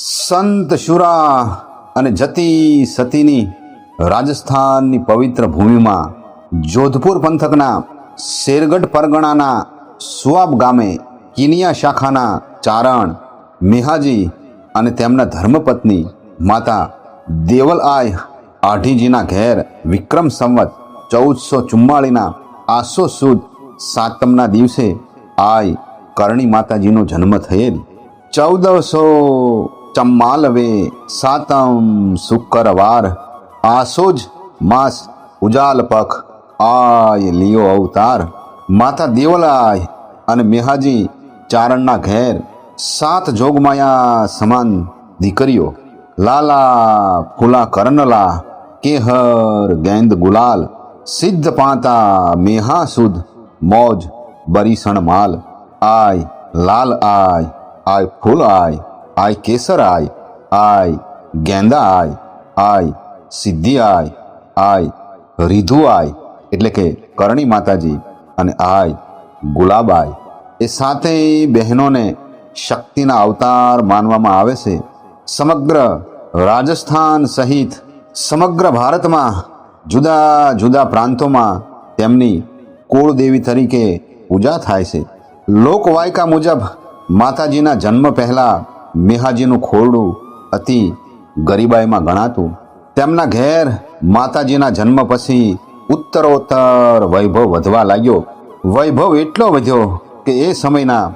સંત શુરા અને જતી સતીની રાજસ્થાનની પવિત્ર ભૂમિમાં જોધપુર પંથકના શેરગઢ પરગણાના સુઆબ ગામે કિનિયા શાખાના ચારણ, મેહાજી અને તેમના ધર્મપત્ની માતા દેવલ આય આઢીજીના ઘેર વિક્રમ સંવત ચૌદસો ચુમ્માળીના આસો સુદ સાતમના દિવસે આય કરણી માતાજીનો જન્મ થયેલ. ચૌદસો ચમ્માલવે સાતમ શુક્રવાર આસોજ માસ ઉજાલ પખ આય લિયો અવતાર માતા દેવલાય અને મેહાજી ચારણના ઘેર સાત જોગમાયા સમાન દીકરીઓ લાલા ફૂલા કરનલા કેહર ગેંદ ગુલાલ સિદ્ધ પાતા મેહા સુદ મોજ બરીસણ માલ આય લાલ આય આય ફૂલ આય આય કેસર આય આય ગેંદા આય આય સિદ્ધિ આય આય રીધુ આય, એટલે કે કરણી માતાજી અને આય ગુલાબાય એ સાથે બહેનોને શક્તિના અવતાર માનવામાં આવે છે. સમગ્ર રાજસ્થાન સહિત સમગ્ર ભારતમાં જુદા જુદા પ્રાંતોમાં તેમની કુળદેવી તરીકે પૂજા થાય છે. લોકવાયકા મુજબ માતાજીના જન્મ પહેલાં મેહાજીનું ખોરડું અતિ ગરીબાઈમાં ગણાતું. તેમના ઘેર માતાજીના જન્મ પછી ઉત્તરોત્તર વૈભવ વધવા લાગ્યો. વૈભવ એટલો વધ્યો કે એ સમયના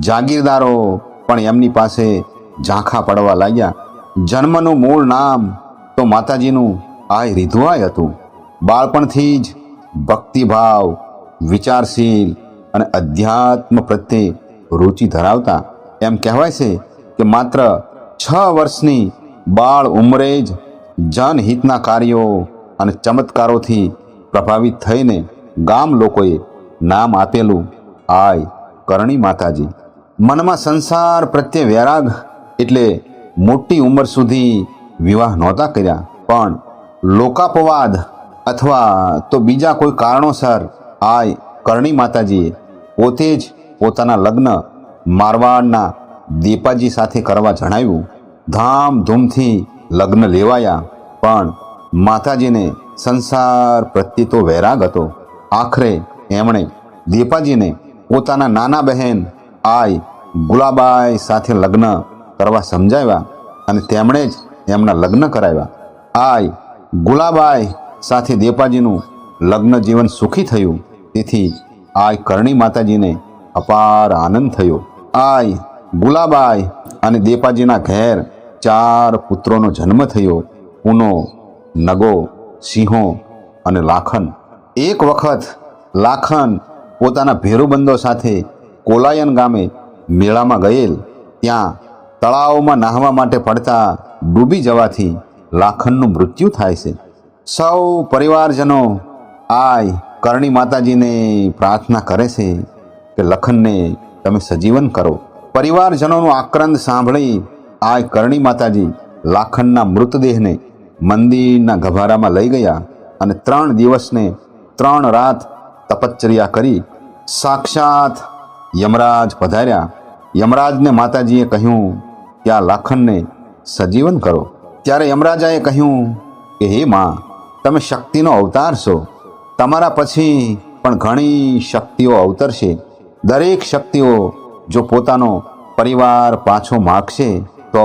જાગીરદારો પણ એમની પાસે ઝાંખા પડવા લાગ્યા. જન્મનું મૂળ નામ તો માતાજીનું આય રીધવાય હતું. બાળપણથી જ ભક્તિભાવ, વિચારશીલ અને અધ્યાત્મ પ્રત્યે રુચિ ધરાવતા. એમ કહેવાય છે કે માત્ર છ વર્ષની બાળ ઉંમરે જ જનહિતના કાર્યો અને ચમત્કારોથી પ્રભાવિત થઈને ગામ લોકોએ નામ આપેલું આય કરણી માતાજી. મનમાં સંસાર પ્રત્યે વૈરાગ એટલે મોટી ઉંમર સુધી વિવાહ નહોતા કર્યા, પણ લોકાપવાદ અથવા તો બીજા કોઈ કારણોસર આય કરણી માતાજીએ પોતે જ પોતાના લગ્ન મારવાડના દીપાજી સાથે કરવા જણાવ્યું, ધામધૂમથી લગ્ન લેવાયા, પણ માતાજીને સંસાર પ્રત્યે તો વૈરાગ હતો. આખરે એમણે દીપાજીને પોતાના નાના બહેન આય ગુલાબાઈ સાથે લગ્ન કરવા સમજાવ્યા અને તેમણે જ એમના લગ્ન કરાવ્યા. આય ગુલાબાઈ સાથે દેપાજીનું લગ્ન જીવન સુખી થયું. તેથી આય કરણી માતાજીને અપાર આનંદ થયો. આય ગુલાબાઈ અને દેપાજીના ઘેર ચાર પુત્રોનો જન્મ થયો. પૂનો નગો, સિંહો અને લાખન. એક વખત લાખન પોતાના ભેરુબંધો સાથે કોલાયન ગામે મેળામાં ગયેલ. ત્યાં તળાવમાં નાહવા માટે પડતા ડૂબી જવાથી લાખનનું મૃત્યુ થાય છે. સૌ પરિવારજનો આય કરણી માતાજીને પ્રાર્થના કરે છે કે લખનને તમે સજીવન કરો. પરિવારજનોનું આક્રંદ સાંભળી આ કરણી માતાજી લાખનના મૃતદેહને મંદિરના ગભારામાં લઈ ગયા અને ત્રણ દિવસને ત્રણ રાત તપશ્ચર્યા કરી સાક્ષાત યમરાજ પધાર્યા. યમરાજને માતાજીએ કહ્યું કે આ લાખનને સજીવન કરો. ત્યારે યમરાજાએ કહ્યું કે, હે માં, તમે શક્તિનો અવતાર છો. તમારા પછી પણ ઘણી શક્તિઓ અવતરશે. દરેક શક્તિઓ જો પોતાનો પરિવાર પાછો માગશે, તો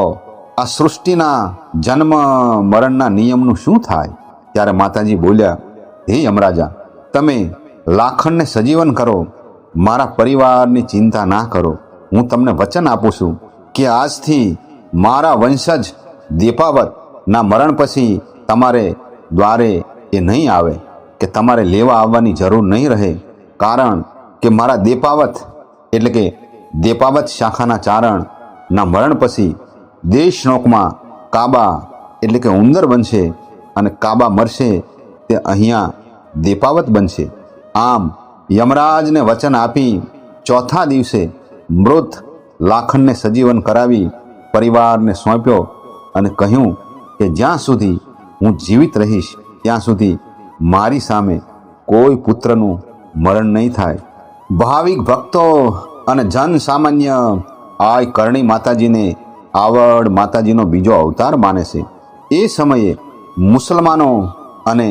આ સૃષ્ટિના જન્મ મરણના નિયમનું શું થાય? ત્યારે માતાજી બોલ્યા, હે યમરાજા, તમે લાખણને સજીવન કરો. મારા પરિવારની ચિંતા ના કરો. હું તમને વચન આપું છું કે આજથી મારા વંશજ દીપાવતના મરણ પછી તમારે દ્વારે એ નહીં આવે, કે તમારે લેવા આવવાની જરૂર નહીં રહે. કારણ કે મારા દેપાવત એટલે કે દેપાવત શાખાના ચારણના મરણ પછી દેશનોકમાં કાબા એટલે કે ઉંદર બનશે અને કાબા મરશે તે અહીંયા દેપાવત બનશે. આમ યમરાજને વચન આપી ચોથા દિવસે મૃત લાખનને સજીવન કરાવી પરિવારને સોંપ્યો અને કહ્યું કે જ્યાં સુધી હું જીવિત રહીશ, ત્યાં સુધી મારી સામે કોઈ પુત્રનું મરણ નહીં થાય. ભાવિક ભક્તો અને જન સામાન્ય આય કરણી માતાજીને આવડ માતાજીનો બીજો અવતાર માને છે. એ સમયે મુસલમાનો અને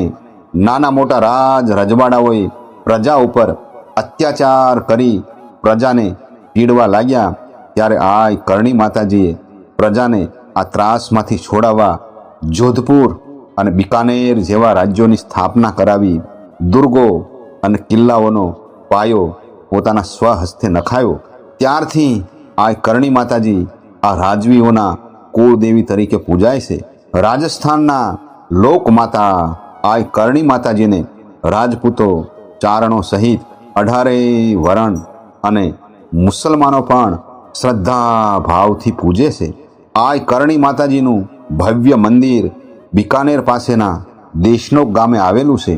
નાના મોટા રાજ રજવાડાઓએ પ્રજા ઉપર અત્યાચાર કરી પ્રજાને પીડવા લાગ્યા, ત્યારે આ કરણી માતાજીએ પ્રજાને આ ત્રાસમાંથી છોડાવવા જોધપુર અને બિકાનેર જેવા રાજ્યોની સ્થાપના કરાવી, દુર્ગો અને કિલ્લાઓનો પાયો પોતાના સ્વહસ્તે નખાયો. ત્યારથી આ કરણી માતાજી આ રાજવીઓના કુળદેવી તરીકે પૂજાય છે. રાજસ્થાનના લોકમાતા આ કરણી માતાજીને રાજપૂતો ચારણો સહિત અઢારે વરણ અને મુસલમાનો પણ શ્રદ્ધા ભાવથી પૂજે છે. આ કરણી માતાજીનું ભવ્ય મંદિર બિકાનેર પાસેના દેશનોક ગામે આવેલું છે.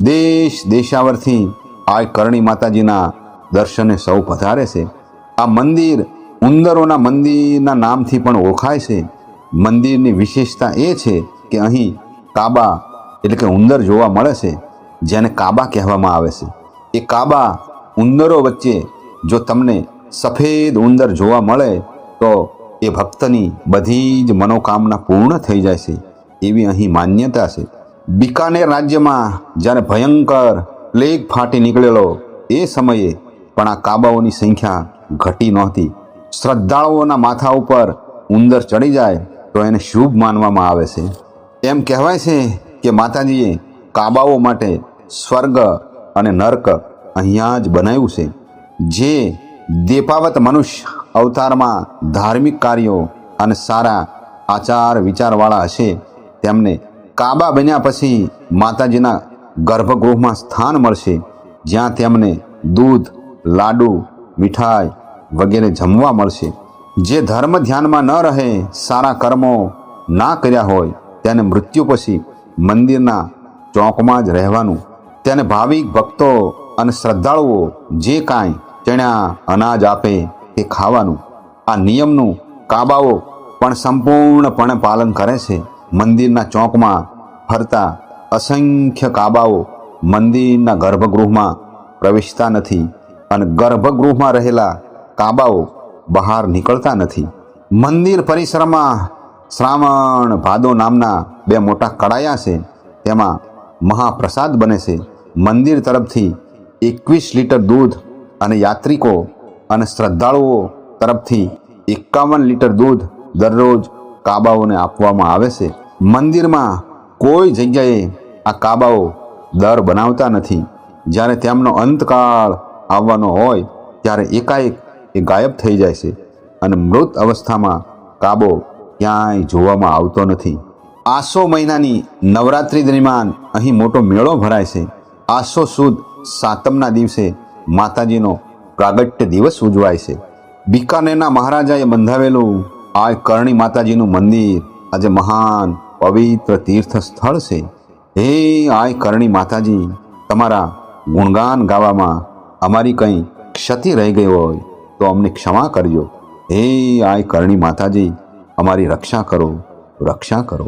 દેશ દેશાવરથી આ કરણી માતાજીના દર્શને સૌ પધારે છે. આ મંદિર ઉંદરોના મંદિરના નામથી પણ ઓળખાય છે. મંદિરની વિશેષતા એ છે કે અહીં કાબા એટલે કે ઉંદર જોવા મળે છે, જેને કાબા કહેવામાં આવે છે. એ કાબા ઉંદરો વચ્ચે જો તમને સફેદ ઉંદર જોવા મળે, તો એ ભક્તની બધી જ મનોકામના પૂર્ણ થઈ જાય છે. એવી અહીં માન્યતા છે. બિકાનેર રાજ્યમાં જ્યારે ભયંકર પ્લેગ ફાટી નીકળેલો એ સમયે પણ આ કાબાઓની સંખ્યા ઘટી નહોતી. શ્રદ્ધાળુઓના માથા ઉપર ઉંદર ચડી જાય તો એને શુભ માનવામાં આવે છે. એમ કહેવાય છે કે માતાજીએ કાબાઓ માટે સ્વર્ગ અને નર્ક અહીંયા જ બનાવ્યું છે. જે દેપાવત મનુષ્ય અવતારમાં ધાર્મિક કાર્યો અને સારા આચાર વિચારવાળા હશે, તેમને કાબા બન્યા પછી માતાજીના ગર્ભગૃહમાં સ્થાન મળશે, જ્યાં તેમને દૂધ લાડુ, મીઠાઈ વગેરે જમવા મળશે. જે ધર્મ ધ્યાનમાં ન રહે, સારા કર્મો ના કર્યા હોય, તેને મૃત્યુ પછી મંદિરના ચોકમાં જ રહેવાનું. તેને ભાવિક ભક્તો અને શ્રદ્ધાળુઓ જે કાંઈ ચણ્યા અનાજ આપે તે ખાવાનું. આ નિયમનું કાબાઓ પણ સંપૂર્ણપણે પાલન કરે છે. મંદિરના ચોકમાં ફરતા અસંખ્ય કાબાઓ મંદિરના ગર્ભગૃહમાં પ્રવેશતા નથી. અને ગર્ભગૃહમાં રહેલા કાબાઓ બહાર નીકળતા નથી. મંદિર પરિસરમાં શ્રાવણ ભાદો નામના બે મોટા કડાયા છે. તેમાં મહાપ્રસાદ બને છે. મંદિર તરફથી એકવીસ લીટર દૂધ અને યાત્રિકો અને શ્રદ્ધાળુઓ તરફથી એકાવન લીટર દૂધ દરરોજ કાબાઓને આપવામાં આવે છે. મંદિરમાં કોઈ જગ્યાએ આ કાબાઓ દર બનાવતા નથી. જ્યારે તેમનો અંતકાળ આવવાનો હોય ત્યારે એકાએક એ ગાયબ થઈ જાય છે અને મૃત અવસ્થામાં કાબો ક્યાંય જોવામાં આવતો નથી. આસો મહિનાની નવરાત્રિ દરમિયાન અહીં મોટો મેળો ભરાય છે. આસો સુદ સાતમના દિવસે માતાજીનો પ્રાગટ્ય દિવસ ઉજવાય છે. બિકાનેરના મહારાજાએ બંધાવેલું આ કરણી માતાજીનું મંદિર આજે મહાન પવિત્ર તીર્થ સ્થળ છે. હે આય કરણી માતાજી, તમારા ગુણગાન ગાવામાં અમારી કંઈ ક્ષતિ રહી ગઈ હોય તો અમને ક્ષમા કરજો. હે આય કરણી માતાજી, અમારી રક્ષા કરો રક્ષા કરો.